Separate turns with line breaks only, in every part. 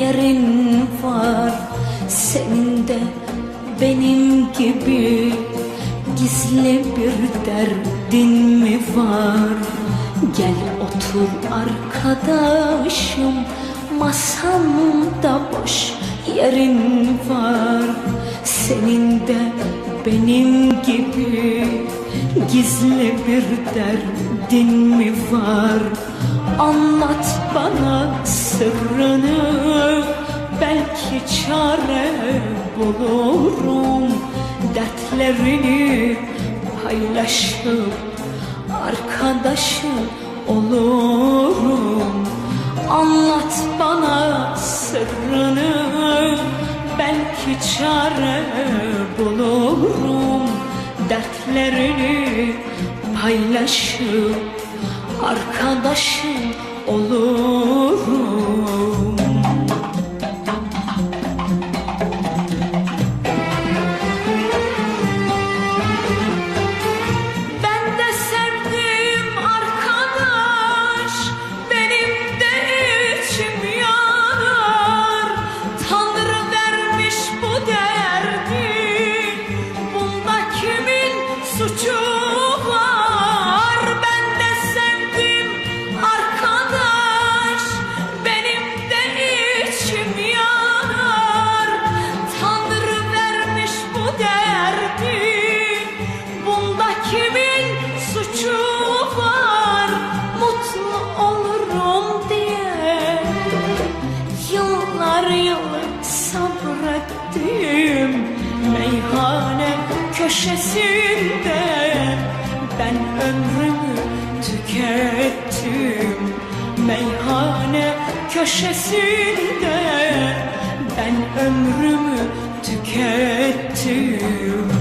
yerin var Senin de benim gibi. Gizli bir derdin mi var? Gel otur arkadaşım Masamda boş yerin var. Senin de benim gibi gizli bir derdin mi var? Anlat bana sırrını Belki çare bulurum Dertlerini paylaşıp Arkadaşın olurum Anlat bana sırrını Belki çare bulurum Dertlerini paylaşıp Arkadaşın olurum kimin suçu var Mutlu olurum diye. Yıllar yılı sabrettim Meyhane köşesinde. Ben ömrümü tükettim Meyhane köşesinde. Ben ömrümü tükettim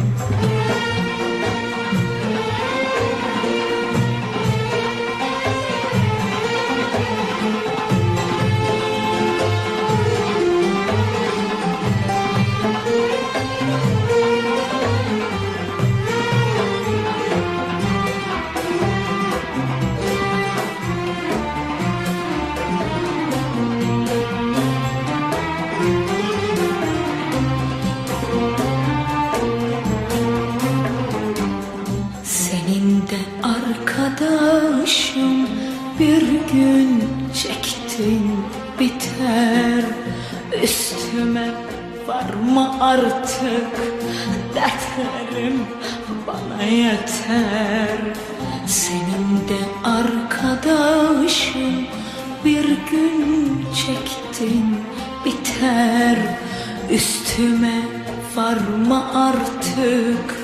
çektin biter. Üstüme varma artık. Dertlerim bana yeter. Senin de arkadaşım bir gün çektin biter. Üstüme varma artık.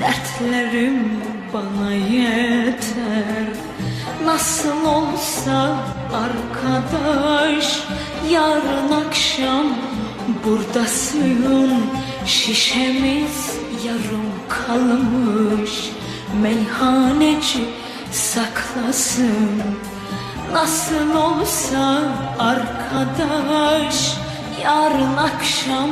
Dertlerim bana yeter. Nasıl olsa arkadaş Yarın akşam buradasın. Şişemiz yarım kalmış. Meyhaneci saklasın. Nasıl olsa arkadaş Yarın akşam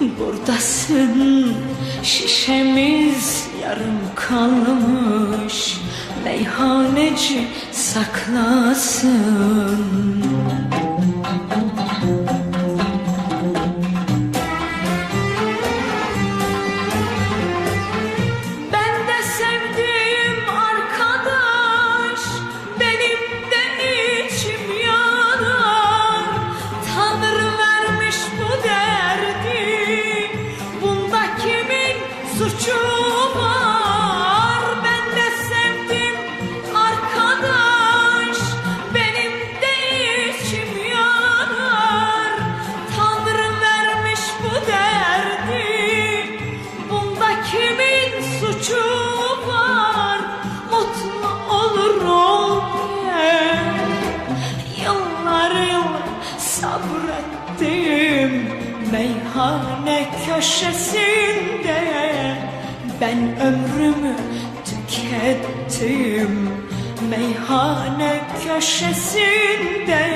buradasın. Şişemiz yarım kalmış. Meyhaneci saklasın Meyhane köşesinde Ben ömrümü tükettim. Meyhane köşesinde